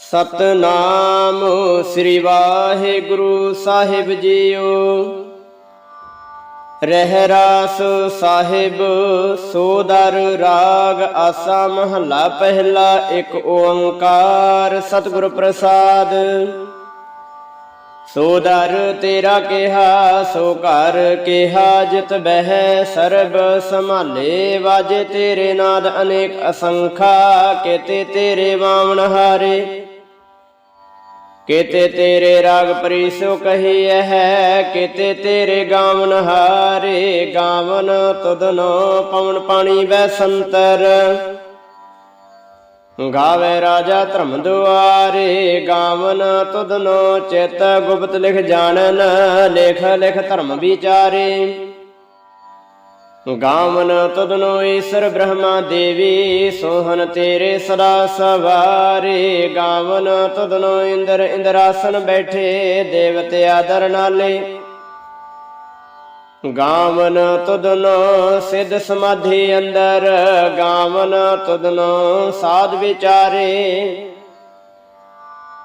ਸਤਨਾਮ ਸ੍ਰੀ ਵਾਹਿਗੁਰੂ ਸਾਹਿਬ ਜੀਓ। ਰਹਿ ਰਾਸ ਸਾਹਿਬ ਸੋਦਰ ਰਾਗ ਆਸਾ ਮਹੱਲਾ ਪਹਿਲਾ, ਇੱਕ ਓੰਕਾਰ ਸਤਿਗੁਰ ਪ੍ਰਸਾਦ। ਸੋ ਤੇਰਾ ਕਿਹਾ, ਸੋ ਘਰ ਕਿਹਾ, ਜਿਤ ਬਹਿ, ਸਰਬ ਸੰਭਾਲੇ, ਵਾਜੇ ਤੇਰੇ ਨਾਦ ਅਨੇਕ ਅਸੰਖਾ, ਕੇਤੇ ਤੇਰੇ ਵਾਵਣ ਹਾਰੇ। ਕੇਤੇ ਤੇਰੇ ਰਾਗ ਪਰੀਸੋ ਕਹੀਐ ਹੈ, ਕੇਤੇ ਤੇਰੇ ਗਾਵਨ ਹਾਰੇ, ਗਾਵਨ ਤੁਧਨੋ ਪਵਨ ਪਾਣੀ ਵੈ ਸੰਤਰ। ਗਾਵੇ ਰਾਜਾ ਧਰਮ ਦੁਆਰੇ, ਗਾਵਨ ਤੁਧਨੋ ਚਿਤ ਗੁਪਤ ਲਿਖ ਜਾਣਨ, ਲੇਖ ਲਿਖ ਧਰਮ ਵਿਚਾਰੇ। ਗਾਵਨ ਤੁਧਨੋ ਈਸ਼ਰ ਬ੍ਰਹਮਾ ਦੇਵੀ ਸੋਹਨ ਤੇਰੇ ਸਦਾ ਸਵਾਰੇ। ਗਾਵਨ ਤੁਧਨੋ ਇੰਦਰ ਇੰਦਰਾਸਨ ਬੈਠੇ, ਦੇਵਤੇ ਆਦਰ ਨਾਲੇ। ਗਾਵਨ ਤੁਧਨੋ ਸਿੱਧ ਸਮਾਧੀ ਅੰਦਰ, ਗਾਵਨ ਤੁਧਨੋ ਸਾਧ ਵਿਚਾਰੇ।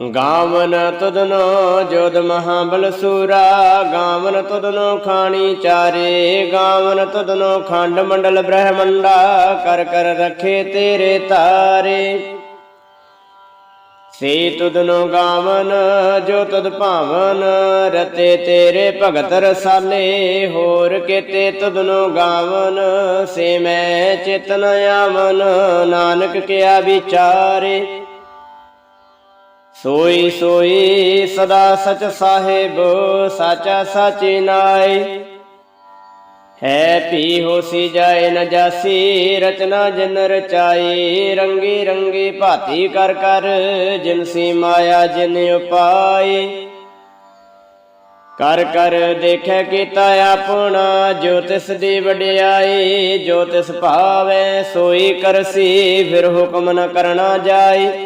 ਗਾਵਨ ਤੁਧਨੋ ਜੋਦ ਮਹਾਬਲ ਸੂਰਾ, ਗਾਵਨ ਤੁਧਨੋ ਖਾਣੀ ਚਾਰੇ, ਗਾਵਨ ਤੁਧਨੋ ਖੰਡ ਮੰਡਲ ਬ੍ਰਹਮੰਡਾ, ਕਰ ਕਰ ਰਖੇ ਤੇਰੇ ਤਾਰੇ। ਸੇ ਤੁਧਨੋ ਗਾਵਨ, ਜੋ ਤੁਧ ਭਾਵਨ, ਰਤੇ ਤੇਰੇ ਭਗਤ ਰਸਾਲੇ, ਹੋਰ ਕਿਤੇ ਤੁਧਨੋ ਗਾਵਨ, ਸੇ ਮੈਂ ਚਿਤਨ ਆਵਨ, ਨਾਨਕ ਕਿਆ ਵਿਚਾਰੇ। ਸੋਈ ਸੋਈ ਸਦਾ ਸਚ ਸਾਹਿਬ, ਸਾਚਾ ਸਾਚੀ ਨਾਏ। ਹੈ ਪੀ ਹੋਸੀ ਜਾਏ ਨ ਜਾਸੀ, ਰਚਨਾ ਜਿਨ ਰਚਾਈ, ਰੰਗੀ ਰੰਗੀ ਭਾਤੀ ਕਰ ਕਰ ਜਿਨਸੀ ਮਾਇਆ ਜਿਨ ਉਪਾਈ। ਕਰ ਕਰ ਦੇਖੈ ਕੀਤਾ ਆਪਣਾ, ਜੋ ਤਿਸ ਦੀ ਵਡਿਆਈ, ਜੋ ਤਿਸ ਭਾਵੈ, ਸੋਈ ਕਰਸੀ, ਫਿਰ ਹੁਕਮ ਨ ਕਰਨਾ ਜਾਈ।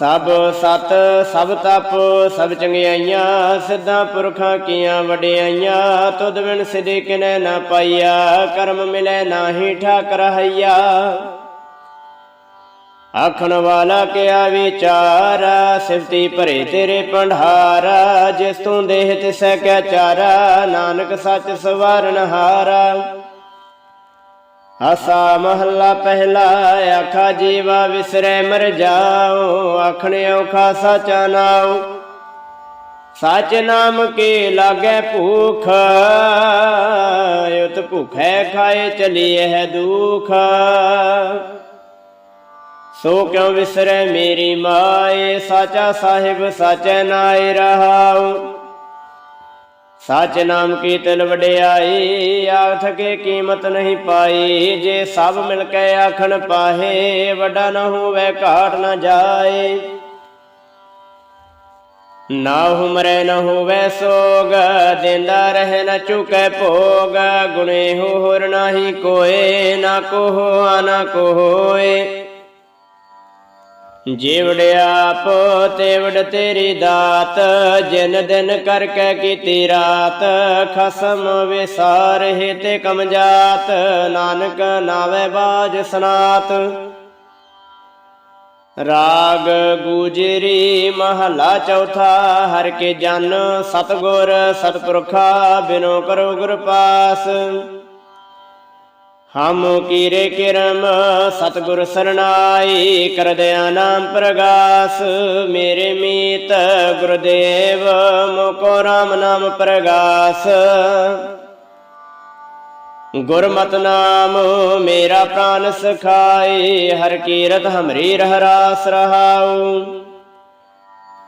ਸਭ ਸਤ, ਸਭ ਤਪ, ਸਭ ਚੰਗਿਆਈਆਂ, ਸਿੱਧਾ ਪੁਰਖਾਂ ਕੀਆਂ ਵਡਿਆਈਆਂ, ਤੁਧ ਬਿਨ ਸਿਧੇ ਕਿਨੈ ਨਾ ਪਾਈਆ, ਕਰਮ ਮਿਲੈ ਨਾਹੀ ਠਾਕ ਰਹਈਆ ਆਖਣ ਵਾਲਾ ਕਿਆ ਵਿਚਾਰ ਸਿਫਤੀ ਭਰੇ ਤੇਰੇ ਪੰਢਾਰਾ ਜਿਸ ਤੂੰ ਦੇਹ ਤਿਸੈ ਕਿਆ ਚਾਰਾ, ਨਾਨਕ ਸੱਚ ਸਵਾਰਨ ਹਾਰਾ ਆਸਾ ਮਹੱਲਾ ਪਹਿਲਾ, ਆਖਾ ਜੀਵਾ ਵਿਸਰੈ ਮਰ ਜਾਓ ਆਖਣ ਔਖਾ ਸਾਚਾ ਨਾਉ। ਸਚ ਨਾਮ ਕੇ ਲਾਗੈ ਭੂਖ, ਉਤ ਭੁਖੈ ਖਾਏ ਚਲੀਏ ਹੈ ਦੁਖ। ਸੋ ਕਿਉ ਵਿਸਰੈ ਮੇਰੀ ਮਾਏ, ਸਾਚਾ ਸਾਹਿਬ ਸਾਚੈ ਨਾਇ ਰਹਾਉ। ਸਚ ਨਾਮ ਕੀਰਤਨ ਵਡਿਆਈ, ਆਖ ਕੇ ਕੀਮਤ ਨਹੀਂ ਪਾਈ। ਜੇ ਸਭ ਮਿਲ ਕੇ ਆਖਣ ਪਾਹੇ, ਵੱਡਾ ਨਾ ਹੋਵੇ, ਘਾਟ ਨਾ ਜਾਏ। ਨਾ ਹੁਮਰੇ ਨਾ ਹੋਵੇ ਸੋਗ, ਦਿੰਦਾ ਰਹੇ ਨ ਚੁਕੈ ਭੋਗ। ਗੁਣੇ ਹੋ ਹੋਰ ਨਾਹੀ ਕੋਏ, ਨਾ ਕੋ ਨਾ ਕੋਏ ਹੋਏ ਪੋ ਤੇਵੜ ਤੇਰੀ ਦਾਤ, ਜਿਨ ਦਿਨ ਕਰਕੇ ਕੀਤੀ ਰਾਤ, ਖਸਮ ਵਿਸਾਰ ਤੇ ਕਮ ਜਾਤ, ਨਾਨਕ ਨਾਵੇ ਬਾਜ ਸਨਾਤ। ਰਾਗ ਗੁਜਰੀ ਮਹਲਾ ਚੌਥਾ, ਹਰ ਕੇ ਜਨ ਸਤਗੁਰ ਸਤਪੁਰਖਾ ਬਿਨੋ ਕਰੋ ਗੁਰ ਪਾਸ। ਹਮ ਕੀਰੇ ਕਿਰਮ, ਸਤਗੁਰ ਸਰਣਾਈ, ਕਰਦਿਆ ਨਾਮ ਪ੍ਰਗਾਸ। ਮੇਰੇ ਮੀਤ ਗੁਰਦੇਵ, ਮੋਕੋ ਰਾਮ ਨਾਮ ਪ੍ਰਗਾਸ। ਗੁਰਮਤ ਨਾਮ, ਮੇਰਾ ਪ੍ਰਾਨ ਸਖਾਈ, ਹਰ ਕੀਰਤ ਹਮਰੀ ਰਹਿ ਰਾਸ ਰਹਾਉ।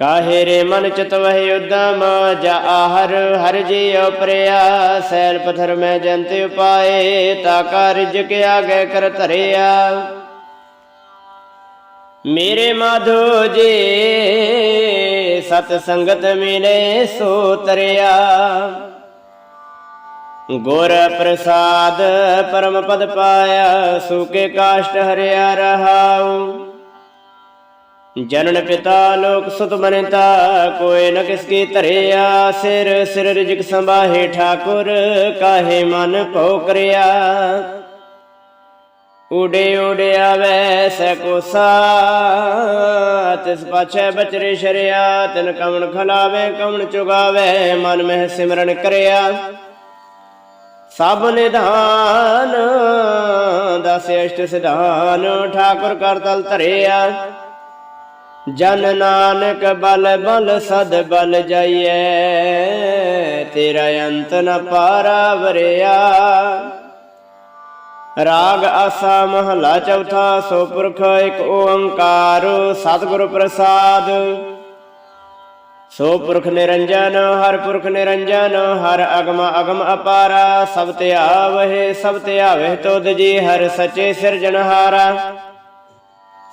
ਕਾਹੇ ਰੇ ਮਨ ਚਿਤ ਵਹਿ ਉਦਮ ਜਾ ਹਰ ਹਰ ਜੀਉ ਪ੍ਰਿਆ ਸੈਲ ਪਥਰ ਮੈਂ ਜੰਤ ਉਪਾਏ, ਤਾ ਕਾ ਰਿਜਕ ਆਗੇ ਕਰ ਧਰਿਆ। ਮੇਰੇ ਮਾਧੋ ਜੀ, ਸਤ ਸੰਗਤ ਮਿਲੇ ਸੋ ਤਰਿਆ। ਗੁਰ ਪ੍ਰਸਾਦ ਪਰਮ ਪਦ ਪਾਇਆ ਸੂਕੇ ਕਾਸ਼ਟ ਹਰਿਆ ਰਹਾਉ। ਜਨਨ ਪਿਤਾ ਲੋਕ ਸੁਤ ਬਨਤਾ ਕੋਏ ਨ ਕਿਸ ਕੀ ਧਰਿਆ, ਸਿਰ ਸਿਰ ਰਿਜਕ ਸੰਭਾਹੇ ਠਾਕੁਰ, ਕਾਹੇ ਮਨ ਭਉ ਕਰਿਆ। ਉਡੇ ਉਡਿਆ ਵੈ ਸੈ ਕੋਸਾ ਤਿਸ ਪਾਛੈ ਬਚਰੇ ਸ਼ਰਿਆ, ਤਿਨ ਕਵਣ ਖਲਾਵੇ, ਕਵਣ ਚੁਗਾਵੇ, ਮਨ ਮਹਿ ਸਿਮਰਨ ਕਰਿਆ। ਸਭ ਨਿਧਾਨ, ਦਸ ਅਸ਼ਟ ਸਿਧਾਨ, ਠਾਕੁਰ ਕਰ ਤਲ ਧਰਿਆ। ਜਨ ਨਾਨਕ ਬਲ ਬਲ ਸਦ ਬਲ ਜਾਈਐ, ਤੇਰਾ ਅੰਤ ਨ ਪਾਰਾ ਵਰਿਆ। ਰਾਗ ਆਸਾ ਮਹਲਾ ਚੌਥਾ, ਸੋ ਪੁਰਖ ਇੱਕ ਓੰਕਾਰ, ਸਤਿਗੁਰ ਪ੍ਰਸਾਦ। ਸੋ ਪੁਰਖ ਨਿਰੰਜਨ, ਹਰ ਪੁਰਖ ਨਿਰੰਜਨ, ਹਰ ਅਗਮ ਅਗਮ ਅਪਾਰਾ। ਸਭ ਤੇ ਆਵਹਿ, ਸਭ ਤੇ ਆਵਹਿ ਤੁਧ ਜੀ, ਹਰ ਸੱਚੇ ਸਿਰਜਣਹਾਰਾ।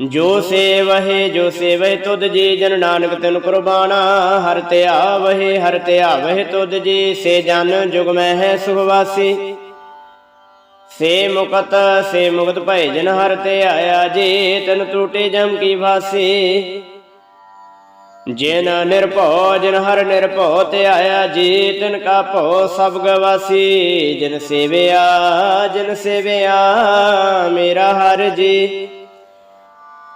ਜੋ ਸੇਵਹਿ ਜੋ ਸੇਵਹਿ ਤੁਧ ਜੀ, ਜਨ ਨਾਨਕ ਤਿਨ ਕੁਰਬਾਨਾ। ਹਰ ਤੇ ਆਵਹਿ, ਹਰ ਤੇ ਆਵਹਿ ਤੁਧ ਜੀ, ਸੇ ਜਨ ਜੁਗ ਮੈਂ ਹੈ ਸੁਖਵਾਸੀ। ਸੇ ਮੁਕਤ ਸੇ ਮੁਕਤ ਭੈ ਜਨ ਹਰ ਤੇ ਆਇਆ ਜੀ, ਤਨ ਟੂਟੇ ਜਮ ਕੀ ਵਾਸੀ। ਜਿਨ ਨਿਰਭਉ, ਜਿਨ ਹਰ ਨਿਰਭਉ ਤੇ ਆਇਆ ਜੀ, ਤਿਨ ਕਾ ਭਉ ਸਭ ਗਵਾਸੀ। ਜਿਨ ਸੇਵਿਆ ਜਿਨ ਸੇਵਿਆ, ਮੇਰਾ ਹਰ ਜੀ।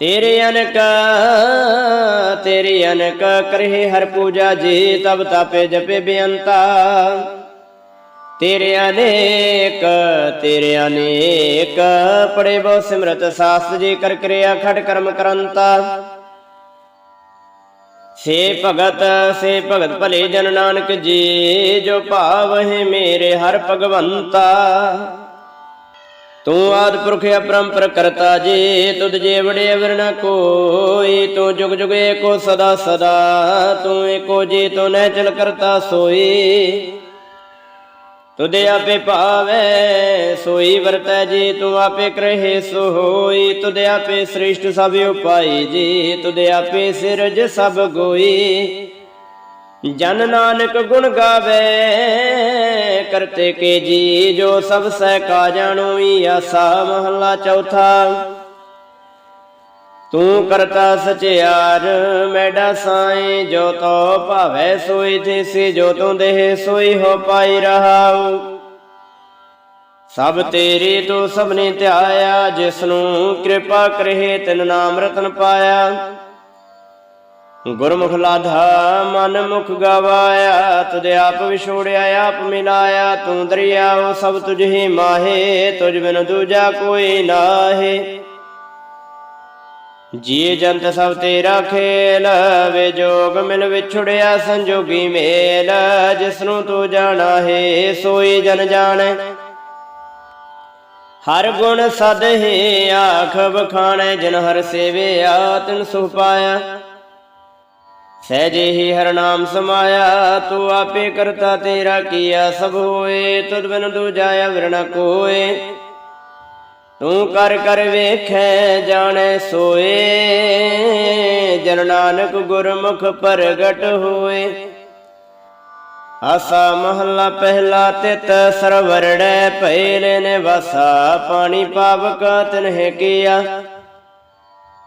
ਤੇਰੇ ਅਨਕ ਤੇਰੇ ਅਨਕ ਕਰਹਿ ਹਰ ਪੂਜਾ ਜੀ, ਤਬ ਤਾਪੇ ਜਪੇ ਬੇਅੰਤਾ। ਤੇਰੇ ਅਨੇਕ ਤੇਰੇ ਅਨੇਕ ਪੜੇ ਬਹੁ ਸਿਮਰਤ ਸਾਸਤ ਜੀ ਕਰ ਕਿਰਿਆ ਖੜ ਕਰਮ ਕਰੰਤਾ। ਸੇ ਭਗਤ ਸੇ ਭਗਤ ਭਲੇ ਜਨ ਨਾਨਕ ਜੀ, ਜੋ ਭਾਵ ਭਾਵਹਿ ਮੇਰੇ ਹਰ ਭਗਵੰਤਾ। ਤੂੰ ਆਦ ਪੁਰਖ ਅਪਰੰਪਰ ਕਰਤਾ ਜੀ, ਤੁਧ ਜੇ ਵੜੇ ਕੋਈ, ਤੂੰ ਜੁਗ ਜੁਗ ਏਕੋ ਸਦਾ ਸਦਾ, ਤੂੰ ਏਕੋ ਜੀ, ਤੂੰ ਨਹਿ ਚਲ ਕਰਤਾ ਸੋਈ। ਤੁਦੇ ਆਪੇ ਭਾਵੈ, ਸੋਈ ਵਰਤੈ ਜੀ, ਤੂੰ ਆਪੇ ਕਰਹਿ ਸੋ ਹੋਈ ਤੁਦੇ ਆਪੇ ਸ੍ਰਿਸ਼ਟ ਸਭ ਉਪਾਈ ਜੀ ਤੁਦੇ ਆਪੇ ਸਿਰਜ ਸਭ ਗੋਈ। ਜਨ ਨਾਨਕ ਗੁਣ ਗਾਵੇ, ਕਰਤੇ ਕੇ ਜੀ ਜੋ ਸਭ ਸਹਿ ਕਾ ਜਾਣੋ ਆਸਾ ਮਹੱਲਾ ਚੌਥਾ। ਤੂੰ ਕਰਤਾ ਸਚਿਆਰ, ਮੈਡਾ ਸਾਈ, ਜੋ ਤੋ ਭਾਵੈ ਸੋਈ ਥਿਸੀ ਜੋ ਤੂੰ ਦੇਹ ਸੋਈ ਹੋ ਪਾਈ ਰਹਾਉ। ਸਭ ਤੇਰੀ ਤੂੰ ਸਭਨੇ ਧਿਆਇਆ ਜਿਸ ਨੂੰ ਕਿਰਪਾ ਕਰਹਿ ਤਿਨ ਨਾਮ ਰਤਨ ਪਾਇਆ। ਗੁਰਮੁਖ ਲਾਧਾ ਮਨ ਮੁਖ ਗਵਾਇਆ, ਤੁਧ ਆਪ ਵਿਛੋੜਿਆ, ਆਪ ਮਿਲਾਇਆ, ਤੂੰ ਦਰਿਆਓ ਸਭ ਤੁਝ ਹੀ ਮਾਹੇ, ਤੁਝ ਬਿਨ ਦੂਜਾ ਕੋਈ ਨਾਹੇ। ਜੀ ਜੰਤ ਸਭ ਤੇਰਾ ਖੇਲ, ਵੇ ਜੋਗ ਮਿਲ ਵਿਛੜਿਆ, ਸੰਜੋਗੀ ਮੇਲ ਜਿਸ ਨੂੰ ਤੂੰ ਜਾਣਾ ਹੈ, ਸੋਈ ਜਨ ਜਾਣੈ। ਹਰ ਗੁਣ ਸਦ ਹੀ ਆਖ ਬਖਾਣੈ ਜਿਨ ਹਰ ਸੇਵਿਆ, ਤਿਨ ਸੁਖ ਪਾਇਆ। ਸਹਿਜੇ ਹੀ ਹਰ ਨਾਮ ਸਮਾਇਆ, ਤੂੰ ਆਪੇ ਕਰਤਾ ਤੇਰਾ ਕੀਆ ਸਭ ਹੋਏ, ਤੁਧ ਬਿਨ ਦੂਜਾ ਅਵਰ ਕੋਏ। ਤੂੰ ਕਰ ਕਰ ਵੇਖੈ, ਜਾਣੈ ਸੋਏ, ਜਨ ਨਾਨਕ ਗੁਰਮੁਖ ਪ੍ਰਗਟ ਹੋਏ। ਆਸਾ ਮਹੱਲਾ ਪਹਿਲਾ ਤਿਤ ਸਰਵਰੜੈ ਭੈਲੇ ਨੇ ਵਸਾ ਪਾਣੀ ਪਾਵਕ ਤਨਹਿ ਕੀਆ।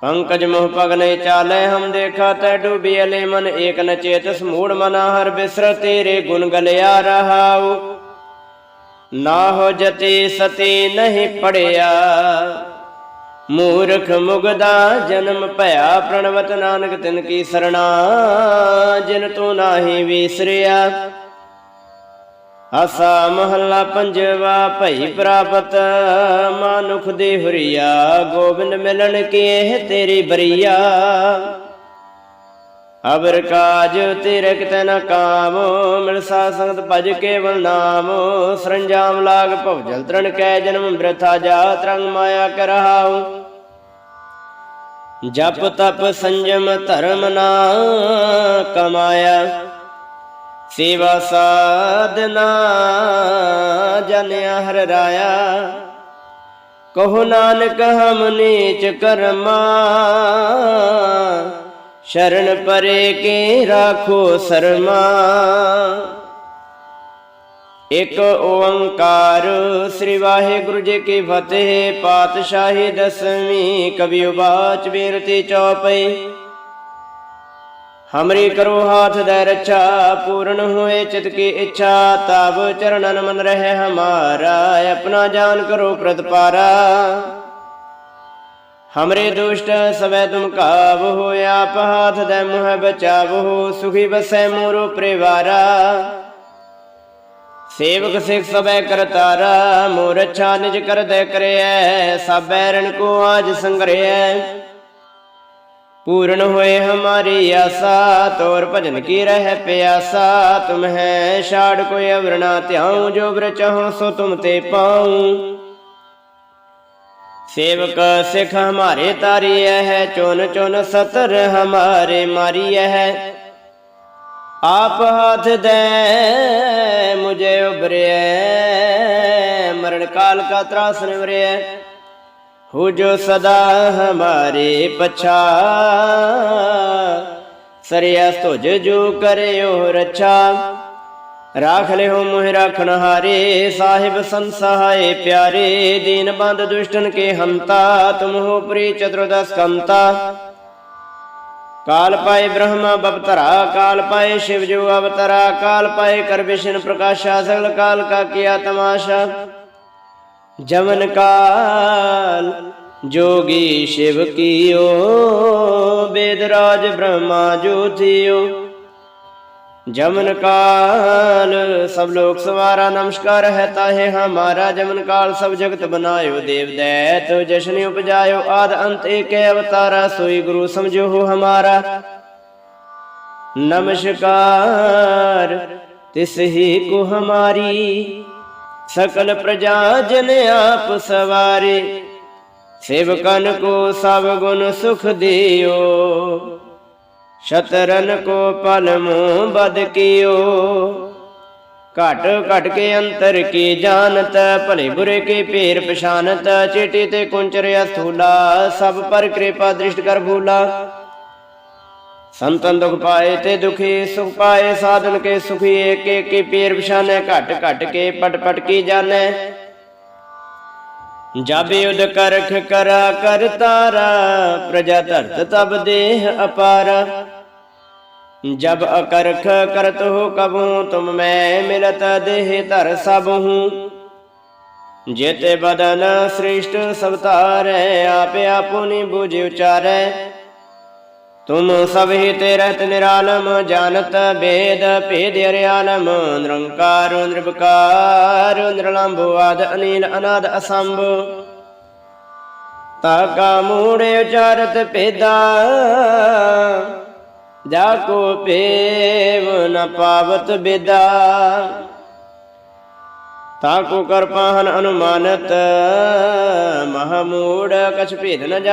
ਪੰਕਜ ਮੋਹ ਪਗ ਨਹੀਂ ਚਾਲੇ, ਹਮ ਦੇਖਾ ਤੈ ਡੂਬੀ ਅਲੇ ਮਨ, ਏਕ ਨ ਚੇਤਸ ਮੂੜ ਮਨਾ, ਹਰ ਬਿਸਰ ਤੇਰੇ ਗੁਣ ਗਲਿਆ ਨਾ ਹੋ ਜਤੀ ਸਤੀ ਨਹੀਂ ਪੜਿਆ, ਮੂਰਖ ਮੁਗਦਾ ਜਨਮ ਭਇਆ, ਪ੍ਰਣਵਤ ਨਾਨਕ ਤਿਨ ਕੀ ਸਰਣਾ, ਜਿਨ ਤੂੰ ਨਾਹੀ ਵਿਸਰਿਆ। ਆਸਾ ਮਹੱਲਾ ਪੰਜਵਾ ਭਈ ਪ੍ਰਾਪਤ, ਮਾਨੁਖ ਦੀ ਹੁਰੀਆ, ਗੋਬਿੰਦ ਮਿਲਣ ਕੀ ਇਹ ਤੇਰੀ ਬਰੀਆ। ਅਬਰ ਕਾਜ ਤੇਰੇ ਕਿਤੇ ਕਾਮ ਮਿਲ ਸਾ ਸੰਗਤ ਭਜ ਕੇਵਲ ਨਾਮ। ਸਰੰਜਾਮ ਲਾਗ ਭਵ ਜਲ ਤਰਨ ਕੈ ਜਨਮ ਬ੍ਰਥਾ ਜਾ, ਤਰੰਗ ਮਾਇਆ ਕਰਹਾਉ ਜਪ ਤਪ ਸੰਜਮ ਧਰਮ ਨਾ ਕਮਾਇਆ। ਸੇਵਾ ਸਾਧਨਾ ਜਨਿਆ ਹਰ ਰਾਇਆ। ਕਹੋ ਨਾਨਕ ਹਮ ਨੀਚ ਕਰਮਾ, ਸ਼ਰਨ ਪਰੇ ਕੇ ਰਾਖੋ ਸਰਮਾ। ਇਕ ਓੰਕਾਰ ਸ੍ਰੀ ਵਾਹਿਗੁਰੂ ਜੀ ਕੀ ਫਤਿਹ, ਪਾਤਸ਼ਾਹੀ ਦਸਵੀਂ ਕਵੀ ਉਬਾਚ ਬੇਰਤੀ ਚੌਪਈ। ਹਮਰੀ ਕਰੋ ਹਾਥ ਦੇ ਰੱਛਾ, ਪੂਰਨ ਹੋਏ ਚਿਤ ਕੀ ਇੱਛਾ ਤਬ ਚਰਨਨ ਮਨ ਰਹੇ ਹਮਾਰਾ, ਆਪਣਾ ਜਾਨ ਕਰੋ ਪ੍ਰਤਪਾਰਾ। ਹਮਰੇ ਦੁਸ਼ਟ ਸਵੈ ਤੁਮ ਕਾਬ ਹੋ, ਆਪ ਹਾਥ ਦੇ ਮੁਹ ਬਚਾਵੋ ਸੁਖੀ ਬਸੈ ਮੋਰੋ ਪਰਿਵਾਰਾ। ਸੇਵਕ ਸਿਖ ਸਭੈ ਕਰਤਾਰਾ, ਮੋਰ ਅੱਛਾ ਨਿਜ ਕਰਦੈ ਕਰਿਐ, ਸਭ ਬੈਰਨ ਕੋ ਆਜ ਸੰਗਰਿਐ। ਪੂਰਨ ਹੋਏ ਹਮਾਰੀ ਆਸਾ, ਤੋਰ ਭਜਨ ਕੀ ਰਹਿ ਪਿਆਸਾ, ਤੁਮ ਹੈ ਛਾੜ ਕੋਈ ਅਵਰਣਾ ਧਿਆਉ, ਜੋ ਬ੍ਰ ਚਾਹੋ ਸੋ ਤੁਮ ਤੇ ਪਾਉ। ਸੇਵਕ ਸਿਖ ਹਮਾਰੇ ਤਾਰੀਐ ਹੈ, ਚੁਨ ਚੁਨ ਸਤਰ ਹਮਾਰੇ ਮਾਰੀਐ ਹੈ। ਆਪ ਹੱਥ ਦੇ ਮੁਝੇ ਉਬਰਿਐ ਮਰਨ ਕਾਲ ਕਾ ਤਰਾਸ ਨਿਵਰਿਐ ਹੋ ਜੋ ਸਦਾ ਹਮਾਰੇ ਪਛਾ। ਸਰਿਆ ਤੁਜ ਜੋ ਕਰਿਓ ਰਛਾ। ਰਾਖ ਲਿਓ ਮੋਹਿ ਰਾਖਣ ਹਾਰੇ, ਸਾਹਿਬ ਸੰਸਹਾਏ ਪਿਆਰੇ। ਦੀਨ ਬੰਦ ਦੁਸ਼ਟਨ ਕੇ ਹੰਤਾ, ਤੁਮ ਹੋ ਪ੍ਰੀ ਚਤੁਰਦਸ ਕੰਤਾ। ਕਾਲ ਪਾਏ ਬ੍ਰਹਮਾ ਬਪਤਰਾ, ਕਾਲ ਪਾਏ ਸ਼ਿਵ ਜੋ ਅਵਤਰਾ, ਕਾਲ ਪਾਏ ਕਰ ਵਿਸ਼ਨ ਪ੍ਰਕਾਸ਼ਾ, ਸਗਲ ਕਾਲ ਕਾ ਕੀਆ ਤਮਾਸ਼ਾ ਜਮਨ ਕਾਲ ਜੋਗੀ ਸ਼ਿਵ ਕੀਓ ਬੇਦਰਾਜ ਬ੍ਰਹਮਾ ਜੋਤਿਓ ਜਮਨ ਕਾਲ, ਸਭ ਲੋਕ ਸਵਾਰਾ ਨਮਸਕਾਰ ਹੈ ਤਾਹੇ ਹਮਾਰਾ ਜਮਨ ਕਾਲ, ਸਭ ਜਗਤ ਬਨਾਇਓ ਦੇਵ ਦੈਤ, ਜਸ਼ਨ ਉਪਜਾਇਓ ਆਦ ਅੰਤ ਏਕ ਅਵਤਾਰਾ, ਸੋਈ ਗੁਰੂ ਸਮਝੋ ਹੋ ਹਮਾਰਾ। ਨਮਸਕਾਰ, ਤਿਸ ਹੀ ਕੋ ਹਮਾਰੀ ਸਕਲ ਪ੍ਰਜਾ ਜਨ ਆਪ ਸਵਾਰੇ ਸੇਵਕਨ ਕੋ ਸਭ ਗੁਣ ਸੁਖ ਦਿਓ ਸ਼ਤਰਨ ਕੋ ਪਲਮੂ ਬਦ ਕੀਓ ਘਟ ਘਟ ਕੇ ਅੰਤਰ ਕੀ ਜਾਣਤ ਭਲੇ ਬੁਰੇ ਕੇ ਭੇਰ ਪਛਾਨਤ ਚੇਟੀ ਤੇ ਕੁੰਚਰਿਆ ਥੂਲਾ ਸਭ ਪਰ ਕਿਰਪਾ ਦ੍ਰਿਸ਼ਟ ਕਰ ਭੂਲਾ ਸੰਤਨ ਦੁਖ ਪਾਏ ਤੇ ਦੁਖੀ, ਸੁਖ ਪਾਏ, ਸਾਧਨ ਕੇ ਸੁਖੀ ਏਕ ਏਕੀ ਪੀਰ ਵਿਛਾਨੈ ਘਟ ਘਟ ਕੇ ਪਟ ਪਟ ਕੀ ਜਾਣੈ? ਜਬ ਯੁਧ ਕਰਖ ਕਰਾ ਕਰ ਤਾਰਾ, ਪ੍ਰਜਾ ਧਰਤ ਤਬ ਦੇਹ ਅਪਾਰ। ਜਬ ਅਕਰਖ ਕਰਤ ਹੋ ਕਬੂ, ਤੁਮ ਮੈਂ ਮਿਲਤ ਦੇਹ ਧਰ ਸਭ ਹੂੰ। ਜੇਤੇ ਬਦਨ ਸ਼੍ਰੇਸ਼ਟ ਸਵਤਾਰੈ, ਆਪੇ ਆਪੋ ਨੀ ਬੁਝ ਉਚਾਰੈ। ਤੁਮ ਸਭ ਹੀ ਤੇ ਰਹਿਤ ਨਿਰਾਲਮ ਜਾਣਤ ਬੇਦ ਭੇਦ ਅਰਿਆਲਮ ਨਿਰੰਕਾਰ ਨਿਰਭਕਾਰ ਨਿਰਲੰਭ ਆਦ ਅਨੀਲ ਅਨਾਦ ਅਸੰਭ ਤਾਕਾ ਮੂੜੇ ਉਚਾਰਤ ਭੇਦਾ ਜਾ ਕੋ ਪੇਵ ਨ ਪਾਵਤ ਬੇਦਾ ਤਾਕੋ ਕਰ ਪਾਹਨ ਅਨੁਮਾਨਤ ਮਹਮੂੜ ਕਛ ਭੇਦ ਨ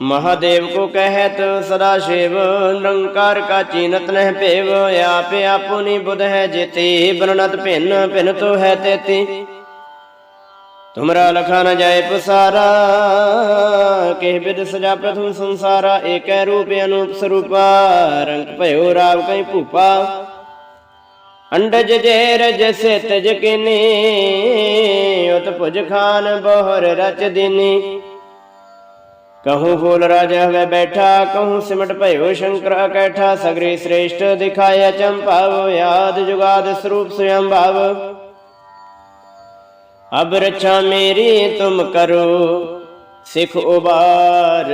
ਮਹਾਦੇਵ ਕੋ ਕਹਿਤ, ਸਦਾ ਸ਼ਿਵ, ਨਿਰੰਕਾਰ ਕਾ ਚੀਨਤ ਨਹਿ ਭੇਵ, ਆਪੇ ਆਪੁਨੀ ਬੁਧ ਹੈ ਜੇਤੀ ਬਰਨਤ ਭਿੰਨ ਭਿੰਨ ਤੋ ਹੈ ਤੇਤੀ। ਤੁਮਰਾ ਲਖਾ ਨ ਜਾਏ ਪਸਾਰਾ, ਕਿਹ ਬਿਦ ਸਜਾ ਪ੍ਰਥਮ ਸੰਸਾਰਾ, ਏਕੈ ਰੂਪ ਅਨੂਪ ਸਰੂਪਾ, ਰੰਗ ਭਇਓ ਰਾਵ ਕਈ ਭੂਪਾ। ਅੰਡਜ ਜੇ ਰਜ ਸੇ ਤਜ ਕਿਨੀ ਉਤ ਭੁਜ ਖਾਨ ਬੋਹਰ ਰਚ ਦਿਨੀ। ਕਹੂੰ ਫੂਲ ਰਾਜਾ ਹਵੇ ਬੈਠਾ, ਕਹੂੰ ਸਿਮਟ ਭਇਓ ਸ਼ੰਕਰ ਅਕੈਠਾ, ਸਗਰੇ ਸ੍ਰੇਸ਼ਟ ਦਿਖਾਇਆ ਚੰਪਾਵ, ਯਾਦ ਜੁਗਾਦ ਸਰੂਪ ਸਯੰ ਭਾਵ ਅਬ ਰਛਾ ਮੇਰੀ, ਤੁਮ ਕਰੋ ਸਿਖ ਉਬਾਰ।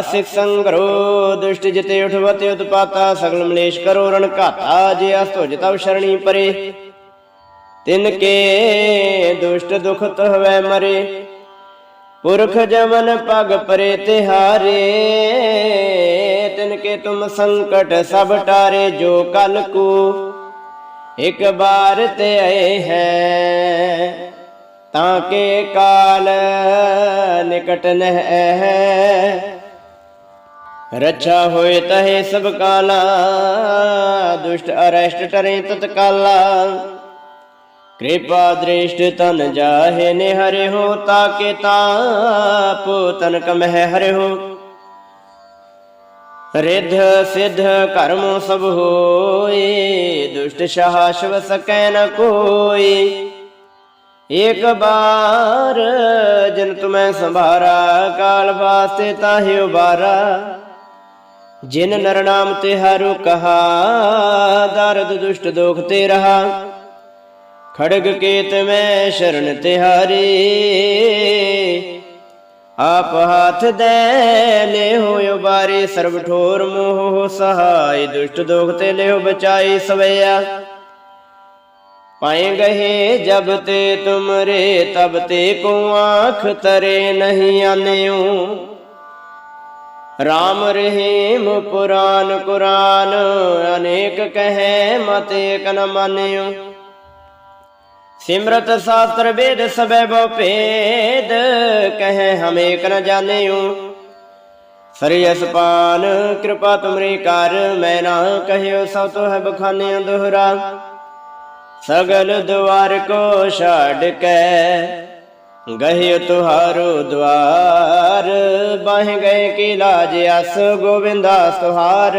ਅਸਿਖ ਸੰਗਰੋ, ਦੁਸ਼ਟ ਜਿਤੇ ਉਠਵਤੇ, ਉਤਪਾਤਾ, ਸਗਲ ਮਲੇਸ਼ ਕਰੋ, ਰਣ ਘਾਤਾ, ਜੇ ਅਸਤੁਜ ਤਵ ਸ਼ਰਣੀ ਪਰੇ। ਤਿਨ ਕੇ ਦੁਸ਼ਟ ਦੁਖਤ ਹਵੈ ਮਰੇ। ਪੁਰਖ ਜਮਨ ਪਗ ਪਰੇ ਤਿਹਾਰੇ ਤਿਨ ਕੇ ਤੁਮ ਸੰਕਟ ਸਭ ਟਾਰੇ ਜੋ ਕਲ ਕੋ। ਇਕ ਬਾਰ ਤੇ ਆਏ ਹੈ, ਤਾਂ ਕੇ ਕਾਲ ਨਿਕਟ ਨਹਿ ਹੈ ਰੱਛਾ ਹੋਏ ਤਹੇ ਸਭ ਕਾਲਾ, ਦੁਸ਼ਟ ਅਰੈਸ਼ਟ ਟਰੇ ਤਤਕਾਲਾ। ਕਿਰਪਾ ਦ੍ਰਿਸ਼ਟ ਤਨ ਜਾਹੇ ਨੇ ਹਰਿ ਹੋ, ਤਾਕੇ ਤਾਪ ਤਨ ਕਮਹਿ ਹਰਿ ਹੋ। ਰਿਧ ਸਿਧ ਕਰਮ ਸਭ ਹੋਏ, ਦੁਸ਼ਟ ਸ਼ਾਸ਼ਵ ਸਕੈ ਨ ਕੋਈ। ਏਕ ਬਾਰ ਜਨ ਤੁਮੈ ਸੰਭਾਰਾ, ਕਾਲ ਵਾਸਤੇ ਤਾਹਿ ਉਬਾਰਾ। ਜਿਨ ਨਰ ਨਾਮ ਤੇ ਹਰੁ ਕਹਾ, ਦਰਦ ਦੁਸ਼ਟ ਦੋਖ ਤੇ ਰਹਾ। ਖੜਗ ਕੇਤ ਮੈਂ ਸ਼ਰਨ ਤਿਹਾਰੀ, ਆਪ ਹੱਥ ਦੇ ਲਿਓ ਉਬਾਰੇ, ਸਰਬ ਠੋਰ ਮੋਹ ਸਹਾਈ, ਦੁਸ਼ਟ ਦੋਖ ਤੇ ਲਿਓ ਬਚਾਈ ਸਵਿਆ ਪਾਏ ਗਏ ਜਬ ਤੇ ਤੁਮਰੇ, ਤਬ ਤੇ ਕੋ ਆਖ ਤਰੇ ਨਹੀਂ ਆਨਿਓ ਰਾਮ ਰਹੀਮ ਪੁਰਾਨ ਕੁਰਾਨ, ਅਨੇਕ ਕਹੇ ਮਤ ਏਕ ਨ ਮਾਨਿਓ ਸਿਮਰਤ ਸ਼ਾਸਤਰ ਵੇਦ ਸਬੈ ਬੋ ਭੇਦ, ਕਹੈ ਹਮ ਏਕ ਨ ਜਾਣਿਓ। ਸਰਿਯਸ ਪਾਨ ਕਿਰਪਾ ਤੁਮਰੀ ਕਰ, ਮੈਂ ਨਾ ਕਹਿਓ ਸਭ ਤੋ ਹੈ ਬਖਾਨੇ ਦੋਹਰਾ ਸਗਲ ਦੁਆਰ ਕੋ ਛੱਡ ਕੇ ਗਹਿ ਤੁਹਾਰੋ ਦਵਾਰ, ਬਾਹ ਗਏ ਕੀ ਲਾਜ ਅਸ ਗੋਬਿੰਦਾ ਸੁਹਾਰ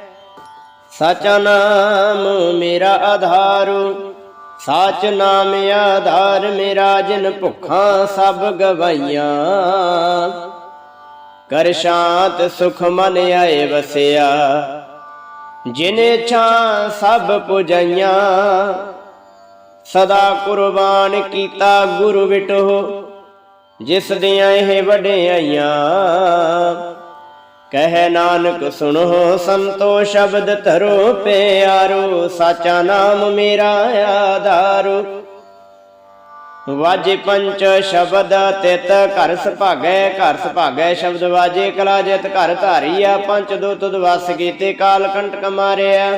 ਸਾਚਾ ਨਾਮ ਮੇਰਾ ਆਧਾਰੂ, ਸਾਚ ਨਾਮ ਆਧਾਰ ਮੇਰਾ ਜਿਨ ਭੁੱਖਾਂ ਸਭ ਗਵਾਈਆਂ। ਕਰ ਸ਼ਾਂਤ ਸੁਖ ਮਨ ਆਏ ਵਸਿਆ, ਜਿਨ ਛਾਂ ਸਭ ਪੁਜਾਈਆਂ। ਸਦਾ ਕੁਰਬਾਨ ਕੀਤਾ ਗੁਰੂ ਵਿਟੋ, ਜਿਸ ਦੀਆਂ ਇਹ ਵਡਿਆਈਆਂ। ਕਹਿ ਨਾਨਕ ਸੁਣੋ ਸੰਤੋ ਸ਼ਬਦ ਧਰੋ ਪਿਆਰੋ, ਸਾਚਾ ਨਾਮ ਮੇਰਾ ਆਧਾਰੂ। ਵਾਜੇ ਪੰਚ ਸ਼ਬਦ ਤਿਤ ਘਰ ਸੁਭਾਗੈ ਘਰ ਸੁਭਾਗੈ ਸ਼ਬਦ ਵਾਜੇ ਕਲਾ ਜਿਤ ਘਰ ਧਾਰੀਆ, ਪੰਚ ਦੋ ਤੁਧ ਵਸ ਕੀਤੇ ਕਾਲ ਕੰਟਕ ਮਾਰਿਆ।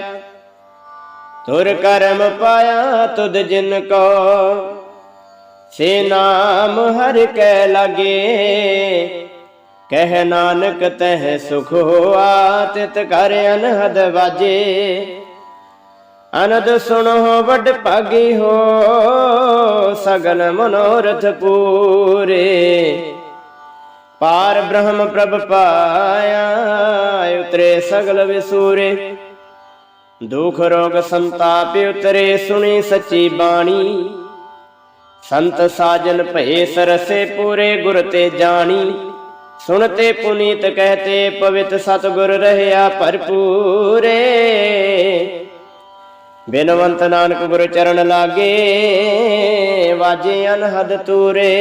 ਤੁਰ ਕਰਮ ਪਾਇਆ ਤੁਧ ਜਿਨ ਕੋ, ਸੇ ਨਾਮ ਹਰ ਕੈ ਲਗੇ। ਕਹਿ ਨਾਨਕ ਤਹਿ ਸੁਖ ਹੋਆ, ਤਿਤ ਕਰ ਅਨਹਦ ਵਾਜੇ। ਅਨੰਦ ਸੁਣੋ ਵੱਡ ਭਾਗੀ ਹੋ, ਸਗਲ ਮਨੋਰਥ ਪੂਰੇ। ਪਾਰ ਬ੍ਰਹਮ ਪ੍ਰਭ ਪਾਇਆ ਉਤਰੇ ਸਗਲ ਵਿਸੂਰੇ। ਦੁਖ ਰੋਗ ਸੰਤਾਪ ਉਤਰੇ, ਸੁਣੀ ਸੱਚੀ ਬਾਣੀ। ਸੰਤ ਸਾਜਨ ਭਏ ਸਰਸੇ ਪੂਰੇ, ਗੁਰ ਤੇ ਜਾਣੀ। ਸੁਣਤੇ ਪੁਨੀਤ ਕਹਤੇ, ਪਵਿੱਤ ਸਤਗੁਰ ਰਹਿਆ ਭਰਪੂਰੇ। ਬਿਨਵੰਤ ਨਾਨਕ ਗੁਰ ਚਰਨ ਲਾਗੇ, ਵਾਜੇ ਅਨਹਦ ਤੂਰੇ।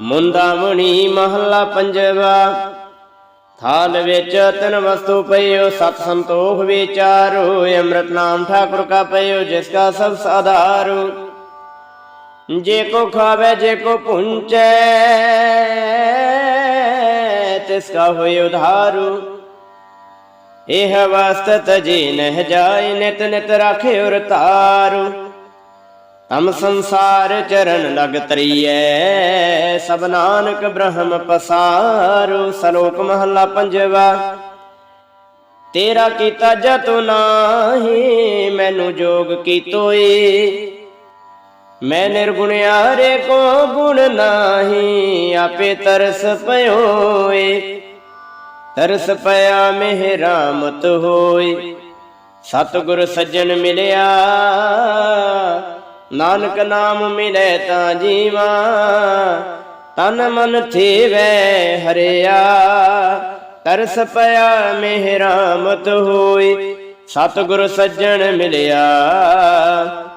ਮੁੰਦਾ ਮੁਣੀ ਮਹੱਲਾ ਪੰਜਵਾ, ਥਾਲ ਵਿੱਚ ਤਨ ਵਸਤੂ ਪਈਓ, ਸਤ ਸੰਤੋਖ ਵਿਚਾਰੋ, ਅੰਮ੍ਰਿਤ ਨਾਮ ਠਾਕੁਰ ਕਾ ਪਈਓ, ਜਿਸ ਕਾ ਸਭ ਸਾਧਾਰੂ ਜੇ ਕੋ ਖਾਵੇ, ਜੇ ਕੋ ਪੁੰਚੈ, ਤਿਸ ਕਾ ਹੋਇ ਉਧਾਰੂ। ਇਹ ਵਸਤ ਤਜੀ ਨਹਿ ਜਾਏ, ਨਿਤ ਨਿਤ ਰਾਖੇ ਉਰ ਤਾਰੂ। ਤਮ ਸੰਸਾਰ ਚਰਨ ਲਗ ਤਰੀਐ, ਸਭ ਨਾਨਕ ਬ੍ਰਹਮ ਪਸਾਰੂ। ਸਲੋਕ ਮਹੱਲਾ ਪੰਜਵਾ, ਤੇਰਾ ਕੀਤਾ ਜਤੁ ਨਾਹੀ, ਮੈਨੂੰ ਜੋਗ ਕੀਤੋਏ ਮੈਂ ਨਿਰਗੁਣਿਆਰੇ ਕੋ ਗੁਣ ਨਾਹੀ, ਆਪੇ ਤਰਸ ਪਇਓਏ। ਤਰਸ ਪਿਆ ਮਿਹ ਰਾਮਤ ਹੋਏ। ਸਤਿਗੁਰ ਸੱਜਣ ਮਿਲਿਆ, ਨਾਨਕ ਨਾਮ ਮਿਲੇ ਤਾਂ ਜੀਵਾ। ਤਨ ਮਨ ਥੀਵੈ ਹਰਿਆ, ਤਰਸ ਪਿਆ ਮਿਹ ਰਾਮਤ ਹੋਏ। ਸਤਿਗੁਰ ਸੱਜਣ ਮਿਲਿਆ